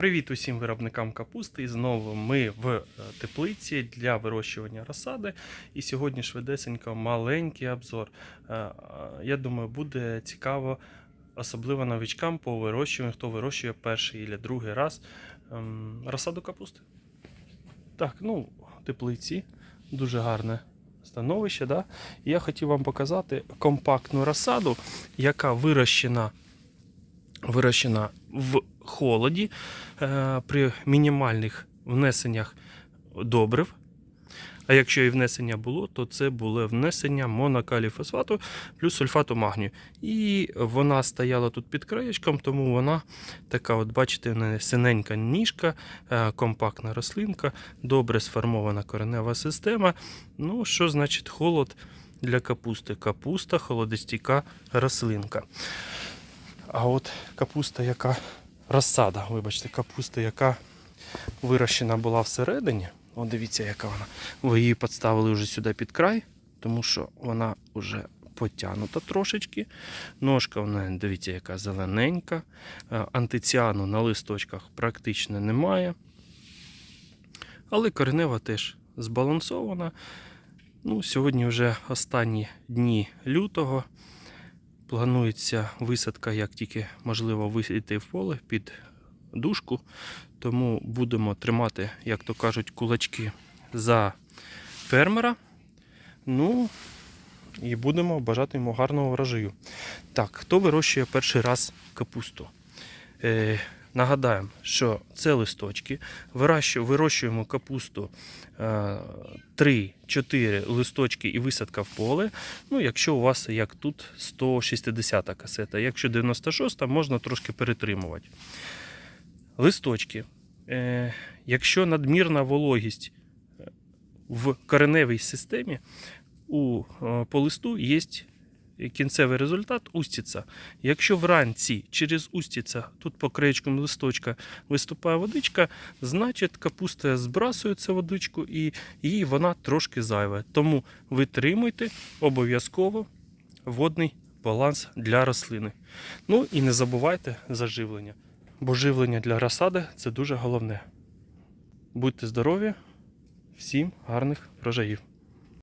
Привіт усім виробникам капусти. І знову ми в е, теплиці для вирощування розсади. І сьогодні швидесенько маленький обзор. Е, е, Я думаю, буде цікаво, особливо новичкам по вирощуванню, хто вирощує перший або другий раз ем, розсаду капусти. Так, ну, теплиці дуже гарне становище. Да? Я хотів вам показати компактну розсаду, яка вирощена, вирощена в холоді е, при мінімальних внесеннях добрив. А якщо і внесення було, то це було внесення монокаліфосфату плюс сульфату магнію. І вона стояла тут під краєчком, тому вона така, от бачите, синенька ніжка, е, компактна рослинка, добре сформована коренева система. Ну, що значить холод для капусти? Капуста, холодостійка рослинка. А от капуста, яка розсада, вибачте, капуста, яка вирощена була всередині. От дивіться, яка вона. Ви її підставили вже сюди під край, тому що вона вже потягнута трошечки. Ножка в неї, дивіться, яка зелененька. Е, Антиціану на листочках практично немає. Але коренева теж збалансована. Ну, сьогодні вже останні дні лютого. Планується висадка, як тільки можливо вийти в поле під дужку. Тому будемо тримати, як то кажуть, кулачки за фермера. Ну і будемо бажати йому гарного врожаю. Так, хто вирощує перший раз капусту? Е, нагадаємо, що це листочки. Вирощуємо капусту е, 3-4 листочки і висадка в поле. Ну, якщо у вас, як тут, 160 касета. Якщо 96, можна трошки перетримувати. Листочки. Е, якщо надмірна вологість е, в кореневій системі, у, е, по листу є кінцевий результат устіця. Якщо вранці через устіця, тут по краєчкам листочка виступає водичка, значить капуста збрасує цю водичку і їй вона трошки зайва. Тому витримуйте обов'язково водний баланс для рослини. Ну і не забувайте за живлення. Бо живлення для розсади це дуже головне. Будьте здорові, всім гарних врожаїв!